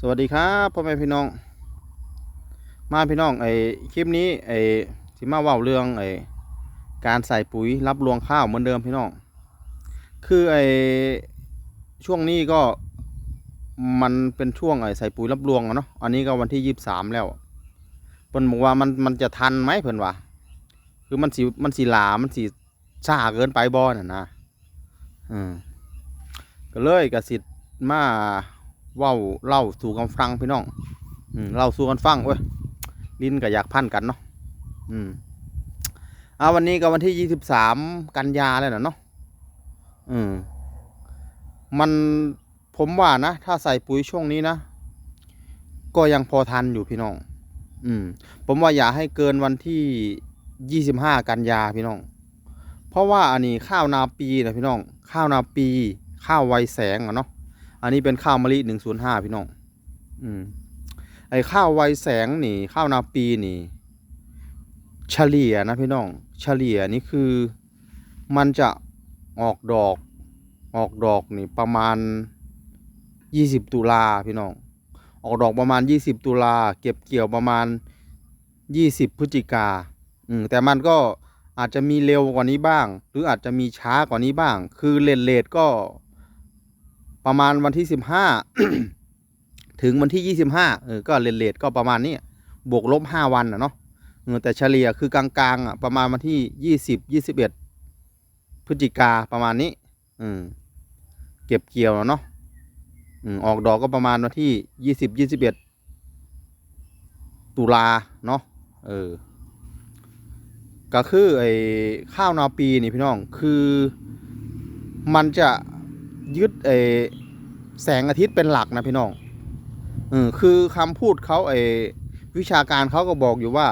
สวัสดีครับพ่อแม่พี่น้อง มาพี่น้องไอ้คลิปนี้ไอ้ที่มาว่าเรื่องไอ้การใส่ปุ๋ยรับรวงข้าวเหมือนเดิมพี่น้อง คือไอ้ช่วงนี้ก็มันเป็นช่วงไอ้ใส่ปุ๋ยรับรวงอะเนาะอันนี้ก็วันที่ยี่สิบสามแล้วเพิ่นบอกว่ามันมันจะทันไหมเพิ่นว่าคือมันสีมันสีหลามันสีช้าเกินไปบ่น่ะนะอืมก็เลยกสิทธิ์มา ว้าเล่าสู่กันฟังพี่น้องอืมเล่าสู่กันฟังเว้ยลิ้นก็อยากพันกันเนาะอืมเอาวันนี้ก็วันที่ยี่สิบสามกันยาแล้วนะเนาะอืมมันผมว่านะ ถ้าใส่ปุ๋ยช่วงนี้นะ ก็ยังพอทันอยู่พี่น้อง อืม ผมว่าอย่าให้เกินวันที่ยี่สิบห้ากันยาพี่น้อง เพราะว่าอันนี้ข้าวนาปีนะพี่น้อง ข้าวนาปี ข้าวไวแสงอะเนาะ อันนี้เป็นข้าวมะลิหนึ่งศูนย์ห้าพี่น้อง อืม ไอ้ข้าวไวแสงนี่ ข้าวนาปีนี่ เฉลี่ยนะพี่น้อง เฉลี่ยนี่คือ มันจะออกดอก ออกดอกนี่ประมาณยี่สิบตุลาพี่น้อง ออกดอกประมาณยี่สิบตุลา เก็บเกี่ยวประมาณยี่สิบพฤศจิกา อืม แต่มันก็อาจจะมีเร็วกว่านี้บ้าง หรืออาจจะมีช้ากว่านี้บ้าง คือเลทเลทก็ ประมาณวันที่สิบห้าถึงวันที่ยี่สิบห้าเออก็เลทเลทก็ประมาณนี้บวกลบห้าวันนะเนาะแต่เฉลี่ยคือกลางๆอะประมาณวันที่ยี่สิบยี่สิบเอ็ดพฤศจิกาประมาณนี้ อืม เก็บเกี่ยวแล้วเนาะอออกดอกก็ประมาณวันที่ยี่สิบยี่สิบเอ็ดตุลาเนาะเออ ก็คือไอ้ข้าวนาปีนี่พี่น้อง คือมันจะ ยึดไอแสงอาทิตย์เป็นหลักนะพี่น้องเออคือคำพูดเขาไอวิชาการเขาก็บอกอยู่ว่า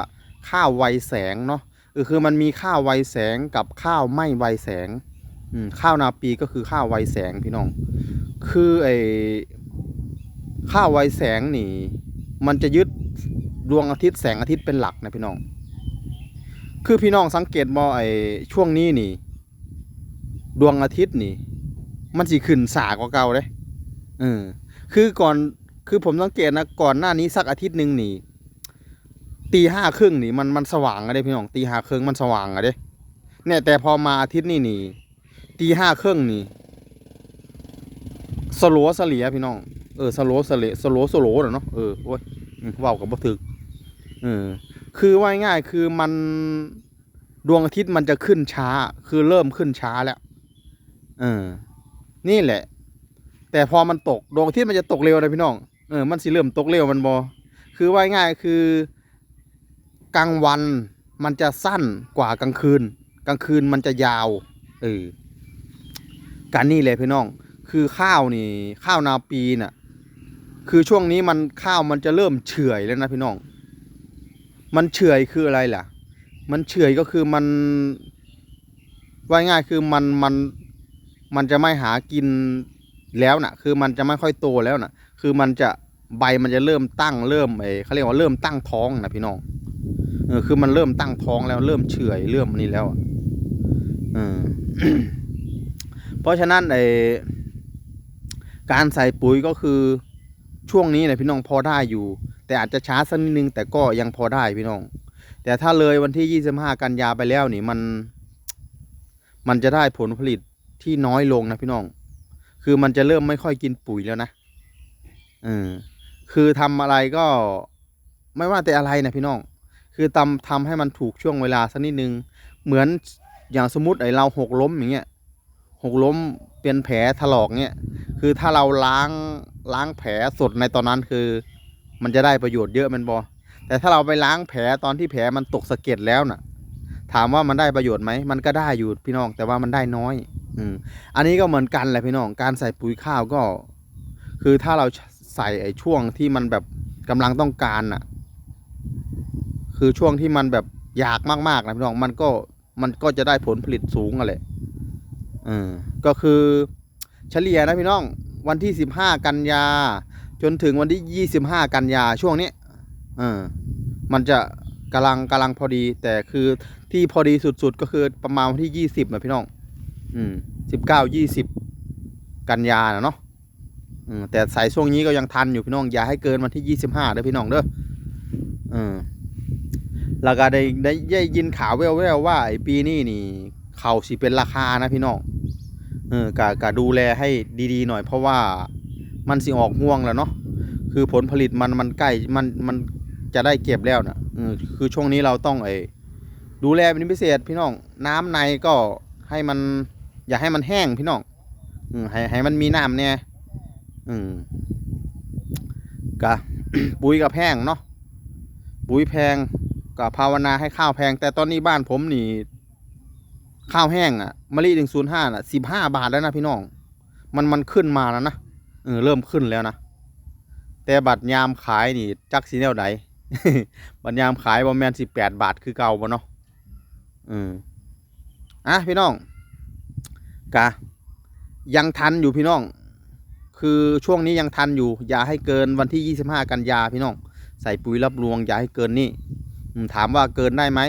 ข้าวไวแสงเนาะเออคือมันมีข้าวไวแสงกับข้าวไม่ไวแสงอืมข้าวนาปีก็คือข้าวไวแสงพี่น้อง คือไอ้ข้าวไวแสงนี่ มันจะยึดดวงอาทิตย์แสงอาทิตย์เป็นหลักนะพี่น้อง คือพี่น้องสังเกตมอไอ้ช่วงนี้นี่ ดวงอาทิตย์นี่ มันสิขึ้นสากว่าเก่าเลยเออ คือก่อน คือผมสังเกตนะก่อนหน้านี้สักอาทิตย์หนึ่งนี่ตีห้าครึ่งนี่มันมันสว่างอะเด้พี่น้องตีห้าครึ่งมันสว่างอะเด้เนี่ยแต่พอมาอาทิตย์นี้นี่ตีห้าครึ่งนี่สลัวสเลียพี่น้องเออสลัวสเลียสลัวสลัวเนาะเออโอ้ยเว้ากับบ่ถึกเออคือว่าง่ายคือมันดวงอาทิตย์มันจะขึ้นช้า คือเริ่มขึ้นช้าแล้วเออ นี่แหละ แต่พอมันตกดวงอาทิตย์มันจะตกเร็วนะพี่น้องเออมันสิเริ่มตกเร็วมันบอคือว่าง่ายคือกลางวันมันจะสั้นกว่ากลางคืน กลางคืนมันจะยาวเออการนี่เลยพี่น้อง คือข้าวนี่ ข้าวนาปีน่ะ คือช่วงนี้มันข้าวมันจะเริ่มเฉื่อยแล้วนะพี่น้อง มันเฉื่อยคืออะไรล่ะ มันเฉื่อยก็คือมันว่าง่ายคือมันมัน มันจะไม่หากินแล้วน่ะ คือมันจะไม่ค่อยโตแล้วน่ะ คือมันจะใบมันจะเริ่มตั้งเริ่มไอ้เขาเรียกว่าเริ่มตั้งท้องนะพี่น้องเออคือมันเริ่มตั้งท้องแล้วเริ่มเฉื่อยเริ่มนี่แล้วอะเออเพราะฉะนั้นไอ้การใส่ปุ๋ยก็คือช่วงนี้นะพี่น้องพอได้อยู่ แต่อาจจะช้าสักนิดนึง แต่ก็ยังพอได้พี่น้อง แต่ถ้าเลยวันที่ยี่สิบห้ากันยาไปแล้วนี่มัน มันจะได้ผลผลิต ที่น้อยลงนะพี่น้อง คือมันจะเริ่มไม่ค่อยกินปุ๋ยแล้วนะเออคือทำอะไรก็ไม่ว่าแต่อะไรนะพี่น้อง คือทำทำให้มันถูกช่วงเวลาสักนิดนึง เหมือนอย่างสมมติไอเราหกล้มอย่างเงี้ยหกล้มเป็นแผลถลอกเงี้ย คือถ้าเราล้างล้างแผลสดในตอนนั้นคือ มันจะได้ประโยชน์เยอะมันบอแต่ถ้าเราไปล้างแผลตอนที่แผลมันตกสะเก็ดแล้วน่ะ ถามว่ามันได้ประโยชน์ไหมมันก็ได้อยู่พี่น้องแต่ว่ามันได้น้อย อืมอันนี้ก็เหมือนกันแหละพี่น้องการใส่ปุ๋ยข้าวก็ คือถ้าเราใส่ไอ้ช่วงที่มันแบบกำลังต้องการน่ะ คือช่วงที่มันแบบอยากมากๆนะพี่น้องมันก็มันก็จะได้ผลผลิตสูงอะแหละเออก็คือเฉลี่ยนะพี่น้องวันที่สิบห้ากันยา จนถึงวันที่ยี่สิบห้ากันยาช่วงนี้เออมันจะ กำลังกำลังพอดี แต่คือที่พอดีสุดๆก็คือประมาณวันที่ยี่สิบนะพี่น้อง อืมสิบเก้ายี่สิบกันยานะเนาะอืมแต่ใส่ช่วงนี้ก็ยังทันอยู่พี่น้องอย่าให้เกินวันที่ยี่สิบห้าเด้อพี่น้องเด้อเออแล้วก็ได้ได้ได้ยินข่าวแว่วๆว่าไอ้ปีนี้นี่เขาสิเป็นราคานะพี่น้องเออกะกะดูแลให้ดีๆหน่อยเพราะว่ามันสิออกห่วงแล้วเนาะคือผลผลิตมันมันใกล้มันมัน จะได้เก็บแล้วนะคือช่วงนี้เราต้องไอ้ดูแลเป็นพิเศษพี่น้อง น้ำในก็ให้มัน อย่าให้มันแห้งพี่น้องอืให้ให้มันมีน้ำเนี่ยอืมกะปุ๋ยกับแพงเนาะปุ๋ยแพงก็ภาวนาให้ข้าวแพง แต่ตอนนี้บ้านผมนี่ ข้าวแห้งอะมะลิหนึ่งศูนย์ห้าน่ะสิบห้าบาทแล้วนะพี่น้อง มันมันขึ้นมาแล้วนะเออเริ่มขึ้นแล้วนะแต่บัตรยามขายนี่ จักสีแนวใด บัตรยามขายบอมแมนสิบแปดบาทคือเก่าบ่เนาะอืมอะพี่น้องกะยังทันอยู่พี่น้อง คือช่วงนี้ยังทันอยู่ อย่าให้เกินวันที่ 25 กันยาพี่น้อง ใส่ปุ๋ยรับรวง อย่าให้เกินนี่ถามว่าเกินได้ไหม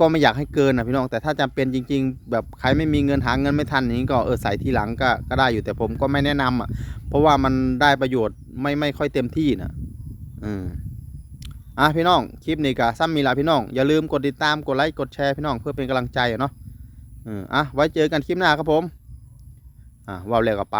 ก็ไม่อยากให้เกินนะพี่น้อง แต่ถ้าจำเป็นจริง ๆ แบบใครไม่มีเงินหาเงินไม่ทันอย่างนี้ก็เออใส่ทีหลังก็ก็ได้อยู่แต่ผมก็ไม่แนะนำอะ เพราะว่ามันได้ประโยชน์ไม่ไม่ค่อยเต็มที่นะอืม อะพี่น้องคลิปนี้ก็ซ้ำมีลาพี่น้องอย่าลืมกดติดตามกดไลค์กดแชร์พี่น้องเพื่อเป็นกำลังใจเนาะอืมอะไว้เจอกันคลิปหน้าครับผมอะว้าวแล้วก็ไป